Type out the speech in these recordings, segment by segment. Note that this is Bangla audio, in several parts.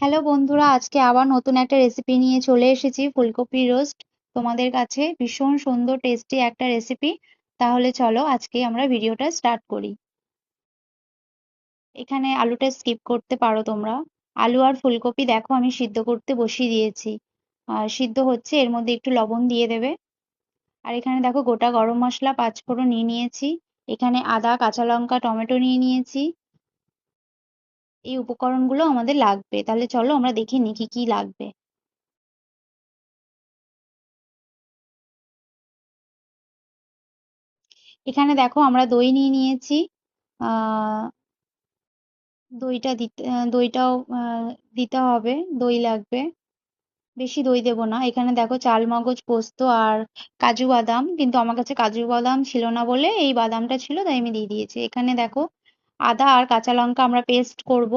হ্যালো বন্ধুরা, আজকে আবার নতুন একটা রেসিপি নিয়ে চলে এসেছি, ফুলকপি রোস্ট তোমাদের কাছে ভীষণ সুন্দর টেস্টি একটা রেসিপি তাহলে চলো আজকে আমরা ভিডিওটা স্টার্ট করি। এখানে আলুটা স্কিপ করতে পারো তোমরা। আলু আর ফুলকপি দেখো, আমি সিদ্ধ করতে বসিয়ে দিয়েছি। আর সিদ্ধ হচ্ছে, এর মধ্যে একটু লবণ দিয়ে দেবে। আর এখানে দেখো, গোটা গরম মশলা, পাঁচফোড়ন নিয়ে নিয়েছি। এখানে আদা, কাঁচা লঙ্কা, টমেটো নিয়ে নিয়েছি। এই উপকরণগুলো আমাদের লাগবে। তাহলে চলো আমরা দেখে নিই কি কি লাগবে। এখানে দেখো আমরা দই নিয়ে নিয়েছি। দইটা দিতে দইটাও দিতে হবে। দই লাগবে। বেশি দই দেবো না। এখানে দেখো চাল, মগজ, পোস্ত আর কাজু বাদাম। কিন্তু আমার কাছে কাজু বাদাম ছিল না বলে এই বাদামটা ছিল, তাই আমি দিয়ে দিয়েছি। এখানে দেখো আদা আর কাঁচা লঙ্কা আমরা পেস্ট করব।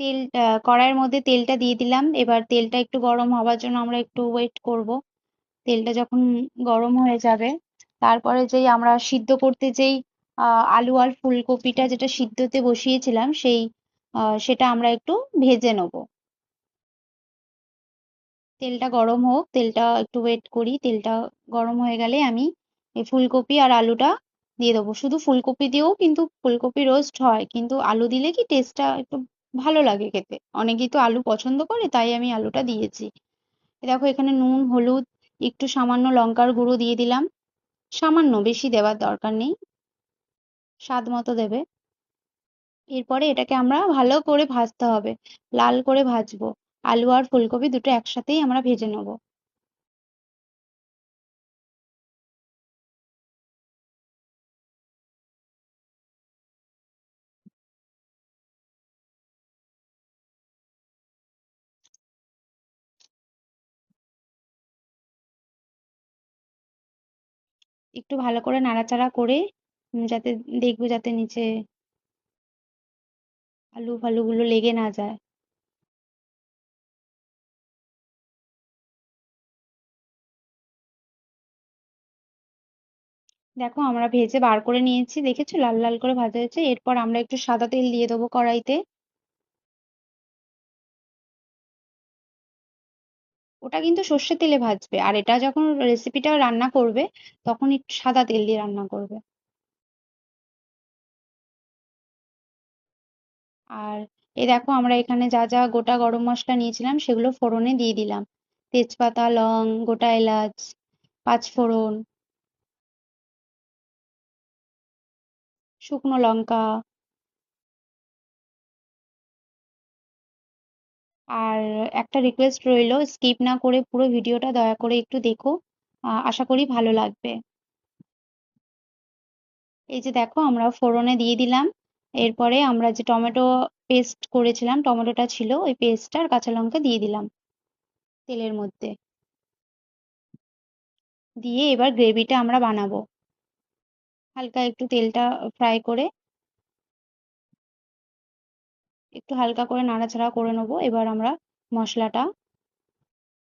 তেল কড়াইয়ের মধ্যে তেলটা দিয়ে দিলাম। এবার তেলটা একটু গরম হওয়ার জন্য আমরা একটু ওয়েট করব। তেলটা যখন গরম হয়ে যাবে, তারপরে যেই আমরা সিদ্ধ করতে যেই আলু আর ফুলকপিটা যেটা সিদ্ধতে বসিয়েছিলাম, সেই সেটা আমরা একটু ভেজে নেব। তেলটা গরম হোক, তেলটা একটু ওয়েট করি, তেলটা গরম হয়ে গেলে আমি এই ফুলকপি আর আলুটা দিয়ে দেবো। শুধু ফুলকপি দিয়েও কিন্তু ফুলকপি রোস্ট হয়, কিন্তু আলু দিলে কি টেস্টটা একটু ভালো লাগে খেতে। অনেকেই তো আলু পছন্দ করে, তাই আমি আলুটা দিয়েছি। দেখো এখানে নুন, হলুদ, একটু সামান্য লঙ্কার গুঁড়ো দিয়ে দিলাম। সামান্য বেশি দেওয়ার দরকার নেই। স্বাদ মতো দেবে। এরপরে এটাকে আমরা ভালো করে ভাজতে হবে। লাল করে ভাজবো। আলু আর ফুলকপি দুটো একসাথেই আমরা ভেজে নেব। একটু ভালো করে নাড়াচাড়া করে যাতে, দেখব যাতে নিচে আলু ফালুগুলো লেগে না যায়। দেখো আমরা ভেজে বার করে নিয়েছি, দেখেছ? লাল লাল করে ভাজা হয়েছে। এরপর আমরা একটু সাদা তেল দিয়ে দেবো কড়াইতে। ওটা কিন্তু সর্ষের তেলে ভাজবে, আর এটা যখন রেসিপিটা রান্না করবে, তখন একটু সাদা তেল দিয়ে রান্না করবে। আর এই দেখো, আমরা এখানে যা যা গোটা গরম মশলা নিয়েছিলাম, সেগুলো ফোড়নে দিয়ে দিলাম। তেজপাতা, লং, গোটা এলাচ পাঁচ শুকনো লঙ্কা। আর একটা রিকোয়েস্ট রইল স্কিপ না করে পুরো ভিডিওটা দয়া করে একটু দেখো। আশা করি ভালো লাগবে। এই যে দেখো, আমরা ফোড়নে দিয়ে দিলাম। এরপরে আমরা যে টমেটো পেস্ট করেছিলাম, টমেটোটা ছিল, ওই পেস্টটা আর কাঁচা লঙ্কা দিয়ে দিলাম তেলের মধ্যে। দিয়ে এবার গ্রেভিটা আমরা বানাবো। হালকা একটু তেলটা ফ্রাই করে একটু হালকা করে নাড়াচাড়া করে নেব। এবার আমরা মশলাটা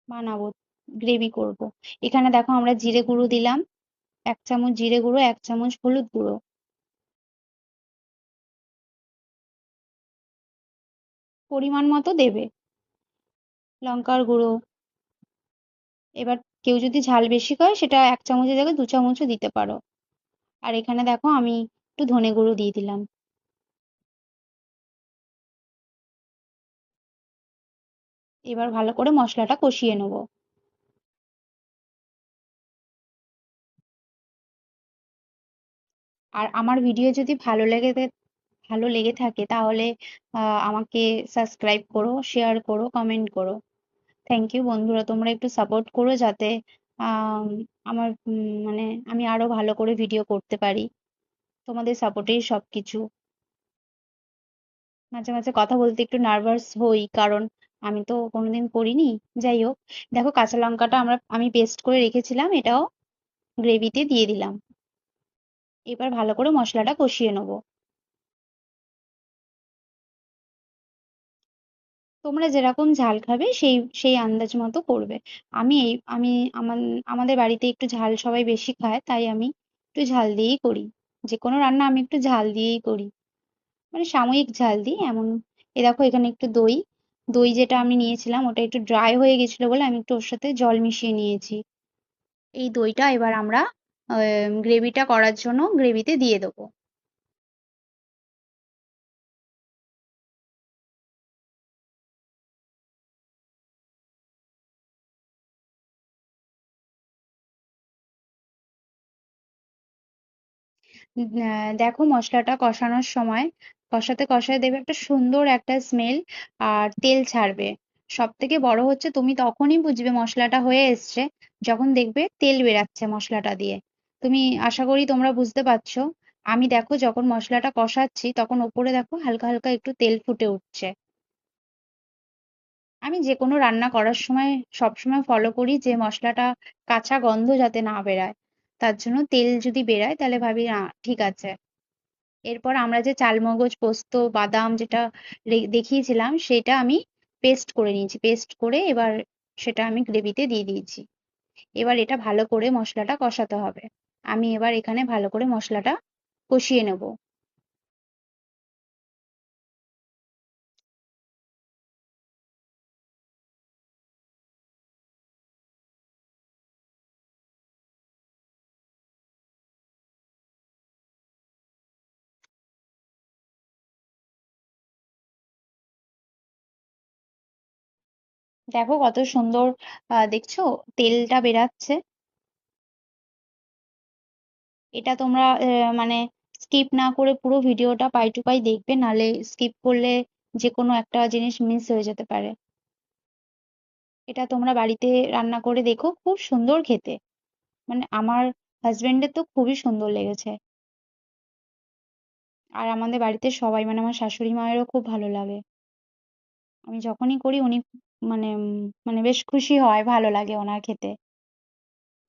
বানাবো গ্রেভি করব। এখানে দেখো আমরা জিরে গুঁড়ো দিলাম, এক চামচ জিরে গুঁড়ো, এক চামচ হলুদ গুঁড়ো। পরিমাণ মতো দেবে লঙ্কার গুঁড়ো। এবার কেউ যদি ঝাল বেশি করে সেটা এক চামচের জায়গায় দু চামচও দিতে পারো। আর এখানে দেখো আমি একটু ধনে গুঁড়ো দিয়ে দিলাম। এবার ভালো করে মশলাটা কষিয়ে নেব। আর আমার ভিডিও যদি ভালো লেগে ভালো লেগে থাকে তাহলে আমাকে সাবস্ক্রাইব করো, শেয়ার করো, কমেন্ট করো। থ্যাংক ইউ বন্ধুরা, তোমরা একটু সাপোর্ট করো যাতে আমার মানে আমি আরও ভালো করে ভিডিও করতে পারি। তোমাদের সাপোর্টেই সব কিছু মাঝে মাঝে কথা বলতে একটু নার্ভাস হই, কারণ আমি তো কোনোদিন করিনি। যাই হোক, দেখো কাঁচা লঙ্কাটা আমরা, আমি পেস্ট করে রেখেছিলাম, এটাও গ্রেভিতে দিয়ে দিলাম। এবার ভালো করে মশলাটা কষিয়ে নেব। তোমরা যেরকম ঝাল খাবে, সেই সেই আন্দাজ মতো করবে। আমি এই, আমি আমার, আমাদের বাড়িতে একটু ঝাল সবাই বেশি খায়, তাই আমি একটু ঝাল দিয়েই করি। যে কোনো রান্না আমি একটু ঝাল দিয়েই করি। মানে সাময়িক ঝাল দিই, এমন। এ দেখো, এখানে একটু দই। দই যেটা আমি নিয়েছিলাম, ওটা একটু ড্রাই হয়ে গেছিল বলে আমি একটু ওর সাথে জল মিশিয়ে নিয়েছি। এই দইটা এবার আমরা গ্রেভিটা করার জন্য গ্রেভিতে দিয়ে দেবো। দেখো মশলাটা কষানোর সময় কষাতে কষাতে দেবে একটা সুন্দর একটা স্মেল আর তেল ছাড়বে। সব থেকে বড় হচ্ছে তুমি তখনই বুঝবে মশলাটা হয়ে এসছে যখন দেখবে তেল বেরাচ্ছে মশলাটা দিয়ে। তুমি আশা করি তোমরা বুঝতে পারছ। আমি দেখো যখন মশলাটা কষাচ্ছি তখন ওপরে দেখো হালকা হালকা একটু তেল ফুটে উঠছে। আমি যে কোনো রান্না করার সময় সবসময় ফলো করি যে মশলাটা কাঁচা গন্ধ যাতে না বেরায়। তার জন্য তেল যদি বেরায় তাহলে ভাবি ঠিক আছে। এরপর আমরা যে চালমগজ, পোস্ত, বাদাম যেটা দেখিয়েছিলাম সেটা আমি পেস্ট করে নিয়েছি। পেস্ট করে এবার সেটা আমি গ্রেভিতে দিয়ে দিয়েছি। এবার এটা ভালো করে মশলাটা কষাতে হবে। আমি এবার এখানে ভালো করে মশলাটা কষিয়ে নেব। দেখো কত সুন্দর দেখছ? তেলটা বেরাচ্ছে। এটা তোমরা মানে স্কিপ না করে পুরো ভিডিওটা পাই টু পাই দেখবে, নালে স্কিপ করলে যে কোনো একটা জিনিস মিস হয়ে যেতে পারে। এটা তোমরা বাড়িতে রান্না করে দেখো, খুব সুন্দর খেতে। মানে আমার হাজবেন্ডের তো খুবই সুন্দর লেগেছে। আর আমাদের বাড়িতে সবাই মানে আমার শাশুড়ি মায়েরও খুব ভালো লাগে। আমি যখনই করি, উনি মানে মানে বেশ খুশি হয়, ভালো লাগে ওনার খেতে।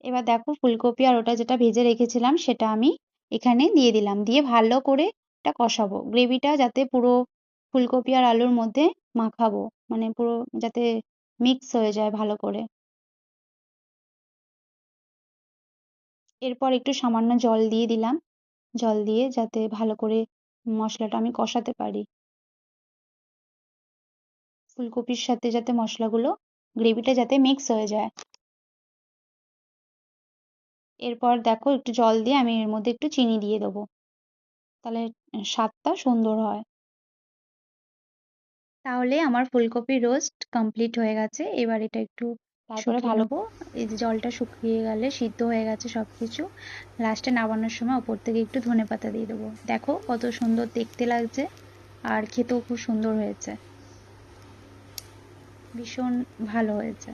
এবার দেখো ফুলকপি আর ওটা যেটা ভেজে রেখেছিলাম সেটা আমি এখানে দিয়ে দিলাম। দিয়ে ভালো করে এটা কষাবো। গ্রেভিটা যাতে পুরো ফুলকপি আর আলুর মধ্যে মাখাবো মানে পুরো যাতে মিক্স হয়ে যায় ভালো করে। এরপর একটু সামান্য জল দিয়ে দিলাম। জল দিয়ে যাতে ভালো করে মশলাটা আমি কষাতে পারি। ফুলকপির সাথে যাতে মশলাগুলো গ্রেভিটা যাতে মিক্স হয়ে যায়। এরপর দেখো একটু জল দিয়ে আমি এর মধ্যে একটু চিনি দিয়ে দেবো। তাহলে স্বাদটা সুন্দর হয়। তাহলে আমার ফুলকপি রোস্ট কমপ্লিট হয়ে গেছে। এবার এটা একটু তারপরে ভালো। এই যে জলটা শুকিয়ে গেলে সিদ্ধ হয়ে গেছে সব কিছু লাস্টে নামানোর সময় ওপর থেকে একটু ধনে পাতা দিয়ে দেবো। দেখো কত সুন্দর দেখতে লাগছে। আর খেতেও খুব সুন্দর হয়েছে। ভীষণ ভালো হয়েছে।